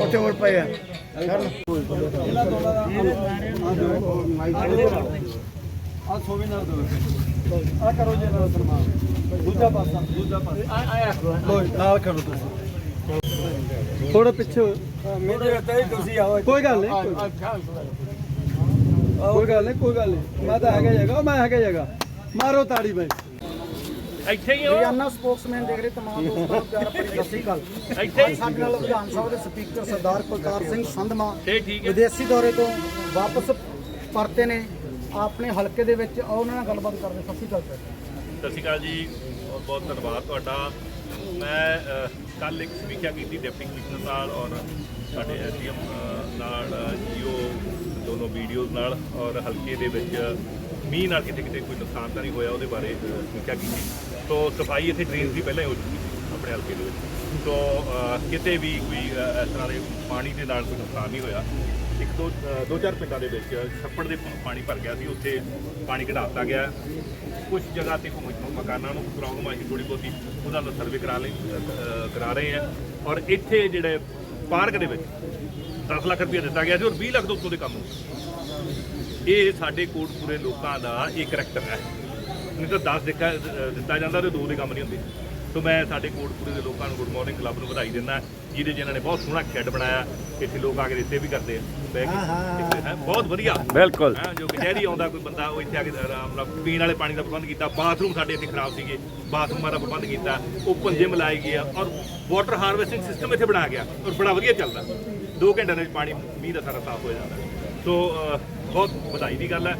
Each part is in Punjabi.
ਉੱਥੇ ਹੋਰ ਪਏ ਆ। ਆ ਸੋਵੇ ਨਾਲ ਦੋ ਆ ਕਰੋ ਜੀ ਨਾਲ ਸਨਮਾਨ। ਦੂਜਾ ਪਾਸਾ ਦੂਜਾ ਪਾਸਾ। ਲੋ ਨਾਲ ਕਰੋ ਤੁਸੀਂ। ਥੋੜਾ ਪਿੱਛੇ ਮੇਰੇ ਤੇ ਤੁਸੀਂ ਆਓ। ਕੋਈ ਗੱਲ ਨਹੀਂ ਕੋਈ ਗੱਲ ਨਹੀਂ। ਕੋਈ ਗੱਲ ਨਹੀਂ ਮੈਂ ਤਾਂ ਹੈਗਾ ਜਗਾ ਮੈਂ ਹੈਗਾ ਜਗਾ ਮਾਰੋ ਤਾੜੀ ਬਾਈ। ਇੱਥੇ ਹੀ ਹੋ। ਰੋਜ਼ਾਨਾ ਸਪੋਕਸਮੈਨ ਦੇਖ ਰਹੇ ਤਮਾਮ ਦੋਸਤਾਂ ਨੂੰ ਪਿਆਰ ਭਰੀ ਸਤਿ ਸ੍ਰੀ ਅਕਾਲ। ਇੱਥੇ ਹੀ। ਸਾਡੇ ਨਾਲ ਵਿਧਾਨ ਸਭਾ ਦੇ ਸਪੀਕਰ ਸਰਦਾਰ ਕੁਲਤਾਰ ਸਿੰਘ ਸੰਧਮਾ ਤੇ ਠੀਕ ਹੈ। ਵਿਦੇਸ਼ੀ ਦੌਰੇ ਤੋਂ ਵਾਪਸ ਪਰਤੇ ਨੇ। ਆਪਣੇ ਹਲਕੇ ਦੇ ਵਿੱਚ ਆਓ ਉਹਨਾਂ ਨਾਲ ਗੱਲਬਾਤ ਕਰਦੇ ਸਤਿ ਸ੍ਰੀ ਅਕਾਲ ਸਰ। ਸਤਿ ਸ਼੍ਰੀ ਅਕਾਲ ਜੀ। ਬਹੁਤ ਬਹੁਤ ਧੰਨਵਾਦ ਤੁਹਾਡਾ। ਮੈਂ ਕੱਲ ਇੱਕ ਸਮੀਖਿਆ ਕੀਤੀ ਡਿਪਟੀ ਕਮਿਸ਼ਨਰ ਨਾਲ ਔਰ ਸਾਡੇ ਐਸਡੀਐਮ ਨਾਲ ਜੀਓ ਦੋਨੋਂ ਵੀਡੀਓਜ਼ ਨਾਲ ਔਰ ਹਲਕੇ ਦੇ ਵਿੱਚ ਮੀਂਹ ਨਾਲ ਕਿਤੇ ਕਿਤੇ ਕੋਈ ਨੁਕਸਾਨ ਤਾਂ ਨਹੀਂ ਹੋਇਆ ਉਹਦੇ ਬਾਰੇ ਅ, ਸਮੀਖਿਆ ਕੀਤੀ ਸੋ ਸਫ਼ਾਈ ਇੱਥੇ ਡਰੇਨਸ ਦੀ ਪਹਿਲਾਂ ਹੀ ਹੋ ਚੁੱਕੀ ਸੀ ਆਪਣੇ ਹਲਕੇ ਦੇ ਵਿੱਚ। ਸੋ ਕਿਤੇ ਵੀ ਕੋਈ ਇਸ ਤਰ੍ਹਾਂ ਦੇ ਪਾਣੀ ਦੇ ਨਾਲ ਕੋਈ ਨੁਕਸਾਨ ਨਹੀਂ ਹੋਇਆ। ਇੱਕ ਦੋ ਦੋ ਚਾਰ ਪਿੰਡਾਂ ਦੇ ਵਿੱਚ ਛੱਪੜ ਦੇ ਪ- ਪਾਣੀ ਭਰ ਗਿਆ ਸੀ ਉੱਥੇ ਪਾਣੀ ਕਢਾ ਦਿੱਤਾ ਗਿਆ। ਕੁਝ ਜਗ੍ਹਾ ਤੇ ਕੋਈ ਮਕਾਨਾਂ ਨੂੰ ਪ੍ਰੋਬਲਮ ਆਈ ਥੋੜੀ ਬਹੁਤੀ ਉਹਦਾ ਦਾ ਸਰਵੇ ਕਰਾ ਲਈ ਕਰਾ ਰਹੇ ਆ। ਔਰ ਇੱਥੇ ਜਿਹੜੇ ਪਾਰਕ ਦੇ ਵਿੱਚ 10 ਲੱਖ ਰੁਪਏ ਦਿੱਤਾ ਗਿਆ ਸੀ ਔਰ 20 ਲੱਖ ਤੋਂ ਉੱਤੋਂ ਦੇ ਕੰਮ ਹੋ ਇਹ ਸਾਡੇ ਕੋਟਪੂਰੇ ਲੋਕਾਂ ਦਾ ਇਹ ਕਰੈਕਟਰ ਹੈ। ਨਹੀਂ ਤਾਂ 10 ਦਿੱਤਾ ਦਿੱਤਾ ਜਾਂਦਾ ਤੇ ਦੋ ਦੇ ਕੰਮ ਨਹੀਂ ਹੁੰਦੇ। ਸੋ ਮੈਂ ਸਾਡੇ ਕੋਟਪੂਰੇ ਦੇ ਲੋਕਾਂ ਨੂੰ ਗੁੱਡ ਮਾਰਨਿੰਗ ਕਲੱਬ ਨੂੰ ਵਧਾਈ ਦਿੰਦਾ ਜਿਹਦੇ ਜਿਨ੍ਹਾਂ ਨੇ ਬਹੁਤ ਸੋਹਣਾ ਖੇਡ ਬਣਾਇਆ। ਇੱਥੇ ਲੋਕ ਆ ਕੇ ਰਿਸ਼ਤੇ ਵੀ ਕਰਦੇ ਆ। ਬਹਿ ਕੇ ਹੈਂ, ਬਹੁਤ ਵਧੀਆ। ਬਿਲਕੁਲ। ਹਾਂ ਜੋ ਕਚਹਿਰੀ ਆਉਂਦਾ ਕੋਈ ਬੰਦਾ ਉਹ ਇੱਥੇ ਆ ਕੇ ਆਰਾਮ ਨਾਲ ਪੀਣ ਵਾਲੇ ਪਾਣੀ ਦਾ ਪ੍ਰਬੰਧ ਕੀਤਾ। ਬਾਥਰੂਮ ਸਾਡੇ ਇੱਥੇ ਖਰਾਬ ਸੀਗੇ। ਬਾਥਰੂਮਾਂ ਦਾ ਪ੍ਰਬੰਧ ਕੀਤਾ। ਓਪਨ ਜਿਮ ਲਾਏ ਗਏ ਆ। ਔਰ ਵਾਟਰ ਹਾਰਵੈਸਟਿੰਗ ਸਿਸਟਮ ਇੱਥੇ ਬਣਾਇਆ ਗਿਆ। ਔਰ ਬੜਾ ਵਧੀਆ ਚੱਲਦਾ। 2 ਘੰਟਿਆਂ ਦੇ ਵਿੱਚ ਪਾਣੀ, ਮੀਂਹ ਦਾ ਸਾਰਾ ਸਾਫ਼ ਹੋ ਜਾਂਦਾ। ਸੋ ਬਹੁਤ ਵਧਾਈ ਦੀ ਗੱਲ ਹੈ।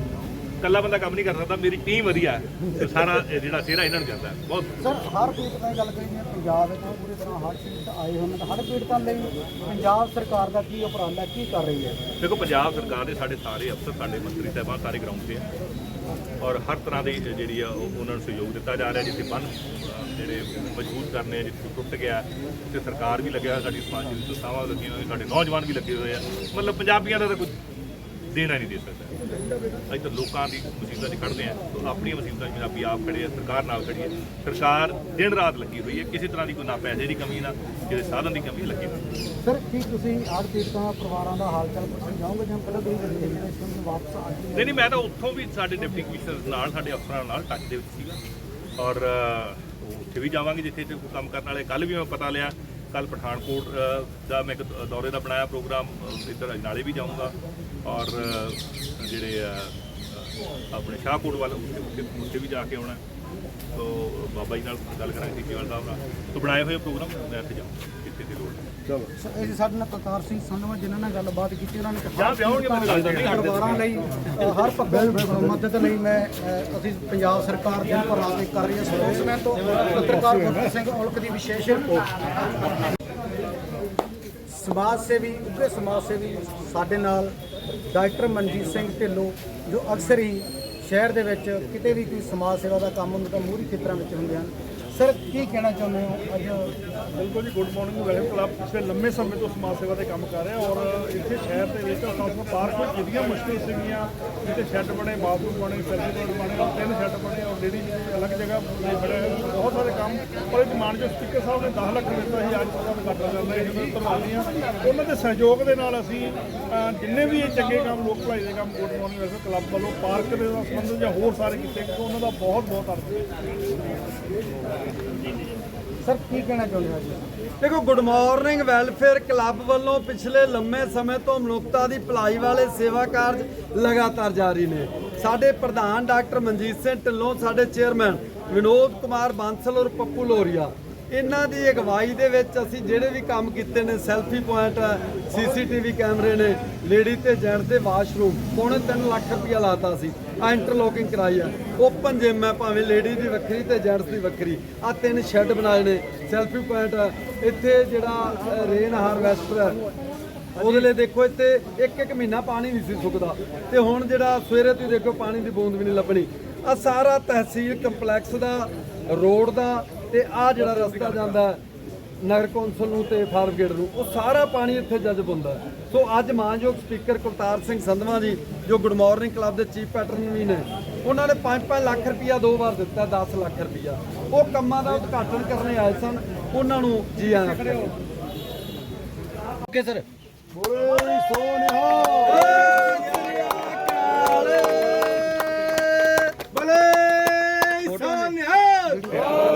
ਇਕੱਲਾ ਬੰਦਾ ਕੰਮ ਨਹੀਂ ਕਰ ਸਕਦਾ ਮੇਰੀ ਟੀਮ ਵਧੀਆ ਹੈ। ਸਾਰਾ ਜਿਹੜਾ ਸਿਹਰਾ ਇਹਨਾਂ ਨੂੰ ਜਾਂਦਾ ਹੈ। ਬਹੁਤ ਸਰ ਹਰ ਪੀੜਤਾਂ ਦੀ ਗੱਲ ਕਰੀਏ ਪੰਜਾਬ ਵਿੱਚ ਪੂਰੀ ਤਰ੍ਹਾਂ ਹਰ ਪੀੜਤ ਆਏ ਹੋਏ ਨੇ ਤਾਂ ਹਰ ਪੀੜਤਾਂ ਲਈ ਪੰਜਾਬ ਸਰਕਾਰ ਦਾ ਕੀ ਉਪਰਾਲਾ ਕੀ ਕਰ ਰਹੀ ਹੈ? ਦੇਖੋ ਪੰਜਾਬ ਸਰਕਾਰ ਦੇ ਸਾਡੇ ਸਾਰੇ ਅਫਸਰ ਸਾਡੇ ਮੰਤਰੀ ਸਾਹਿਬਾਨ ਸਾਰੇ ਗਰਾਊਂਡ ਤੇ ਆ ਔਰ ਹਰ ਤਰ੍ਹਾਂ ਦੀ ਜਿਹੜੀ ਆ ਉਹ- ਉਹਨਾਂ ਨੂੰ ਸਹਿਯੋਗ ਦਿੱਤਾ ਜਾ ਰਿਹਾ ਜਿੱਥੇ ਬੰਨ ਜਿਹੜੇ ਮਜ਼ਬੂਤ ਕਰਨੇ ਆ ਜਿੱਥੇ ਟੁੱਟ ਗਿਆ ਤੇ ਸਰਕਾਰ ਵੀ ਲੱਗਿਆ ਸਾਡੀ ਸਮਾਜ ਦੀ ਸੰਸਥਾਵਾਂ ਲੱਗੀਆਂ ਹੋਈਆਂ ਸਾਡੇ ਨੌਜਵਾਨ ਵੀ ਲੱਗੇ ਹੋਏ ਆ। ਮਤਲਬ ਪੰਜਾਬੀਆਂ ਦਾ ਤਾਂ ਕੁਝ ਦੇਣਾ ਨਹੀਂ ਦੇ ਸਕਦਾ। ਅਸੀਂ ਤਾਂ ਲੋਕਾਂ ਦੀ ਮੁਸੀਬਤਾਂ 'ਚ ਖੜਦੇ ਆ ਤਾਂ ਆਪਣੀਆਂ ਮੁਸੀਬਤਾਂ 'ਚ ਪੰਜਾਬੀ ਆਪ ਖੜੇ ਆ ਸਰਕਾਰ ਨਾਲ ਖੜੀ ਹੈ ਸਰਕਾਰ ਦਿਨ ਰਾਤ ਲੱਗੀ ਹੋਈ ਹੈ ਕਿਸੇ ਤਰ੍ਹਾਂ ਦੀ ਕੋਈ ਨਾ ਪੈਸੇ ਦੀ ਕਮੀ ਨਾ ਕਿਸੇ ਸਾਧਨ ਦੀ ਕਮੀ ਲੱਗੀ ਹੋਈ। ਸਰ ਕੀ ਤੁਸੀਂ ਹਰ ਪੀੜਤਾਂ ਪਰਿਵਾਰਾਂ ਦਾ ਹਾਲ ਚਾਲ ਪੁੱਛਣ ਜਾਓਗੇ ਜਾਂ ਪਹਿਲਾਂ ਤੁਸੀਂ ਰਜਿਸਟ੍ਰੇਸ਼ਨ ਵਾਪਸ ਆ ਗਏ ਨਹੀਂ ਨਹੀਂ ਮੈਂ ਤਾਂ ਉੱਥੋਂ ਵੀ ਸਾਡੇ ਡਿਪਟੀ ਕਮਿਸ਼ਨਰ ਨਾਲ ਸਾਡੇ ਅਫਸਰਾਂ ਨਾਲ ਟੱਚ ਦੇ ਵਿੱਚ ਸੀਗਾ। ਔਰ ਉੱਥੇ ਵੀ ਜਾਵਾਂਗੇ ਜਿੱਥੇ ਕੋਈ ਕੰਮ ਕਰਨ ਵਾਲੇ। ਕੱਲ ਵੀ ਮੈਂ ਪਤਾ ਲਿਆ ਕੱਲ ਪਠਾਨਕੋਟ ਦਾ ਮੈਂ ਇੱਕ ਦੌਰੇ ਦਾ ਬਣਾਇਆ ਪ੍ਰੋਗਰਾਮ ਇੱਧਰ ਅਜਨਾਲੇ ਵੀ ਜਾਊਂਗਾ ਔਰ ਜਿਹੜੇ ਅ, ਆਪਣੇ ਸ਼ਾਹਕੋਟ ਵੱਲ ਉੱਥੇ ਉੱਥੇ- ਉੱਥੇ ਵੀ ਜਾ ਕੇ ਆਉਣਾ। ਸੋ ਬਾਬਾ ਜੀ ਨਾਲ ਗੱਲ ਕਰਾਂਗੇ ਸੀਕੇਵਾਲ ਸਾਹਿਬ ਨਾਲ ਸੋ ਬਣਾਏ ਹੋਏ ਪ੍ਰੋਗਰਾਮ ਮੈਂ ਇੱਥੇ ਜਾਊਂ। ਜਿੱਥੇ ਦੀ ਲੋੜ? ਹੈ ਸਰ, ਇਹ ਸਾਡੇ ਨਾਲ ਕਰਤਾਰ ਸਿੰਘ ਸੰਧਵਾ ਜਿਨ੍ਹਾਂ ਨਾਲ ਗੱਲਬਾਤ ਕੀਤੀ ਉਹਨਾਂ ਨੇ ਕਿਹਾ ਜਾਂ ਵਿਆਹੁਣਗੇ ਮੈਨੂੰ ਲੱਗਦਾ ਨਹੀਂ ਕਰਦੇ ਪਰਿਵਾਰਾਂ ਲਈ ਅ, ਹਰ ਪੱਖੋਂ ਮਦਦ ਲਈ ਮੈਂ ਅ, ਅਸੀਂ ਪੰਜਾਬ ਸਰਕਾਰ ਦਿਨ ਪਰ ਰਾਤ ਇੱਕ ਕਰ ਰਹੀ ਹੈ। ਸਪੋਕਸਮੈਨ ਤੋਂ ਪੱਤਰਕਾਰ ਗੁਰਪ੍ਰੀਤ ਸਿੰਘ ਔਲਖ ਦੀ ਵਿਸ਼ੇਸ਼ ਰਿਪੋਰਟ। ਸਮਾਜ ਸੇਵੀ ਉੱਘੇ ਸਮਾਜ ਸੇਵੀ ਸਾਡੇ ਨਾਲ ਡਾਕਟਰ ਮਨਜੀਤ ਸਿੰਘ ਢਿੱਲੋਂ ਜੋ ਅਕਸਰ ਹੀ ਸ਼ਹਿਰ ਦੇ ਵਿੱਚ ਕਿਤੇ ਵੀ ਕੋਈ ਸਮਾਜ ਸੇਵਾ ਦਾ ਕੰਮ ਹੁੰਦਾ ਤਾਂ ਮੂਹਰੀ ਖੇਤਰਾਂ ਵਿੱਚ ਹੁੰਦੇ ਹਨ। ਸਰ, ਕੀ ਕਹਿਣਾ ਚਾਹੁੰਦੇ ਹੋ? ਅੱਜ ਬਿਲਕੁਲ ਜੀ ਗੁੱਡ ਮਾਰਨਿੰਗ ਵੈਲਕਮ ਕਲੱਬ ਪਿਛਲੇ ਲੰਮੇ ਸਮੇਂ ਤੋਂ ਸਮਾਜ ਸੇਵਾ ਦੇ ਕੰਮ ਕਰ ਰਿਹਾ ਔਰ ਇੱਥੇ ਸ਼ਹਿਰ ਦੇ ਵਿੱਚ ਸੰਸਥਾ ਪਾਰਕ ਵਿੱਚ ਜਿਹੜੀਆਂ ਮੁਸ਼ਕਿਲ ਸੀਗੀਆਂ, ਜਿੱਥੇ ਸ਼ੈੱਡ ਬਣੇ ਬਾਥਰੂਮ ਬਣੇ ਸਰਵਿਸ ਬਣੇ ਤਿੰਨ ਸ਼ੈੱਡ ਬਣੇ ਔਰ ਲੇਡੀ ਅਲੱਗ ਜਗ੍ਹਾ ਤੇ ਬੜੇ ਬਹੁਤ ਸਾਰੇ ਕੰਮ। ਔਰ ਇਹ ਮਾਨ ਜੋ ਸਪੀਕਰ ਸਾਹਿਬ ਨੇ 10 ਲੱਖ ਦਿੱਤਾ ਸੀ ਅੱਜ ਪਤਾ ਨਹੀਂ ਕਰਦਾ ਜਾਂਦਾ ਇਹ ਜਦੋਂ ਧਰਵਾਲੀਆਂ ਉਹਨਾਂ ਦੇ ਸਹਿਯੋਗ ਦੇ ਨਾਲ ਅਸੀਂ ਜਿੰਨੇ ਵੀ ਇਹ ਚੰਗੇ ਕੰਮ ਲੋਕ ਭਲਾਈ ਦੇ ਕੰਮ ਗੁੱਡ ਮਾਰਨਿੰਗ ਵੈਲਕਮ ਕਲੱਬ ਵੱਲੋਂ ਪਾਰਕ ਦੇ ਨਾਲ ਸੰਬੰਧਿਤ ਜਾਂ ਹੋਰ ਸਾਰੇ ਕੀਤੇ, ਉਹਨਾਂ ਦਾ ਬਹੁਤ ਬਹੁਤ ਧੰਨਵਾਦ। ਸਰ, ਕੀ ਕਹਿਣਾ ਚਾਹੁੰਦੇ ਹੋ ਜੀ ਦੇਖੋ ਗੁੱਡ ਮਾਰਨਿੰਗ ਵੈਲਫੇਅਰ ਕਲੱਬ ਵੱਲੋਂ ਪਿਛਲੇ ਲੰਮੇ ਸਮੇਂ ਤੋਂ ਮਨੁੱਖਤਾ ਦੀ ਭਲਾਈ ਵਾਲੇ ਸੇਵਾ ਕਾਰਜ ਲਗਾਤਾਰ ਜਾਰੀ ਨੇ। ਸਾਡੇ ਪ੍ਰਧਾਨ ਡਾਕਟਰ ਮਨਜੀਤ ਸਿੰਘ ਢਿੱਲੋਂ, ਸਾਡੇ ਚੇਅਰਮੈਨ ਵਿਨੋਦ ਕੁਮਾਰ ਬਾਂਸਲ ਔਰ ਪੱਪੂ ਲੋਰੀਆ। ਇਹਨਾਂ ਦੀ ਅਗਵਾਈ ਦੇ ਵਿੱਚ ਅਸੀਂ ਜਿਹੜੇ ਵੀ ਕੰਮ ਕੀਤੇ ਨੇ ਸੈਲਫੀ ਪੁਆਇੰਟ ਸੀਸੀਟੀਵੀ ਕੈਮਰੇ ਨੇ ਲੇਡੀ ਤੇ ਜੈਂਟਸ ਦੇ ਵਾਸ਼ਰੂਮ ਪੌਣੇ 3 ਲੱਖ ਰੁਪਇਆ ਲਾਤਾ ਸੀ। ਆ ਇੰਟਰਲੋਕਿੰਗ ਕਰਾਈ ਆ। ਓਪਨ ਜਿਮ ਹੈ ਭਾਵੇਂ ਲੇਡੀ ਦੀ ਵੱਖਰੀ ਤੇ ਜੈਂਟਸ ਦੀ ਵੱਖਰੀ। ਆ ਤਿੰਨ ਸ਼ੈੱਡ ਬਣਾਏ ਨੇ ਸੈਲਫੀ ਪੁਆਇੰਟ ਇੱਥੇ ਜਿਹੜਾ ਰੇਨ ਹਾਰਵੈਸਟਰ ਹੈ ਉਹਦੇ ਲਈ ਦੇਖੋ, ਇੱਥੇ ਇੱਕ ਇੱਕ ਮਹੀਨਾ ਪਾਣੀ ਨਹੀਂ ਸੀ ਸੁੱਕਦਾ। ਤੇ ਹੁਣ ਜਿਹੜਾ ਸਵੇਰੇ ਤੁਸੀਂ ਦੇਖੋ, ਪਾਣੀ ਦੀ ਬੂੰਦ ਵੀ ਨਹੀਂ ਲੱਭਣੀ। ਆ ਸਾਰਾ ਤਹਿਸੀਲ ਕੰਪਲੈਕਸ ਦਾ ਰੋਡ ਦਾ ਤੇ ਆ ਜਿਹੜਾ ਰਸਤਾ ਜਾਂਦਾ ਨਗਰ ਕੌਂਸਲ ਨੂੰ ਤੇ ਫਾਰਮਗੇਟ ਨੂੰ ਉਹ ਸਾਰਾ ਪਾਣੀ ਇੱਥੇ ਜਜ਼ਬ ਹੁੰਦਾ। ਸੋ ਅੱਜ ਮਾਨਯੋਗ ਸਪੀਕਰ ਕੁਲਤਾਰ ਸਿੰਘ ਸੰਧਵਾ ਜੀ ਜੋ ਗੁੱਡ ਮਾਰਨਿੰਗ ਕਲੱਬ ਦੇ ਚੀਫ ਪੈਟਰਨ ਵੀ ਨੇ ਉਹਨਾਂ ਨੇ 5-5 ਲੱਖ ਰੁਪਇਆ ਦੋ ਵਾਰ ਦਿੱਤਾ 10 ਲੱਖ ਰੁਪਇਆ ਉਹ ਕੰਮਾਂ ਦਾ ਉਦਘਾਟਨ ਕਰਨੇ ਆਏ ਸਨ ਉਹਨਾਂ ਨੂੰ ਜੀ ਆਇਆਂ ਓਕੇ ਸਰ। ਬੋਲੇ ਸੋਨਿਹਾ ਬਲੇ ਸੋਨਿਹਾਲ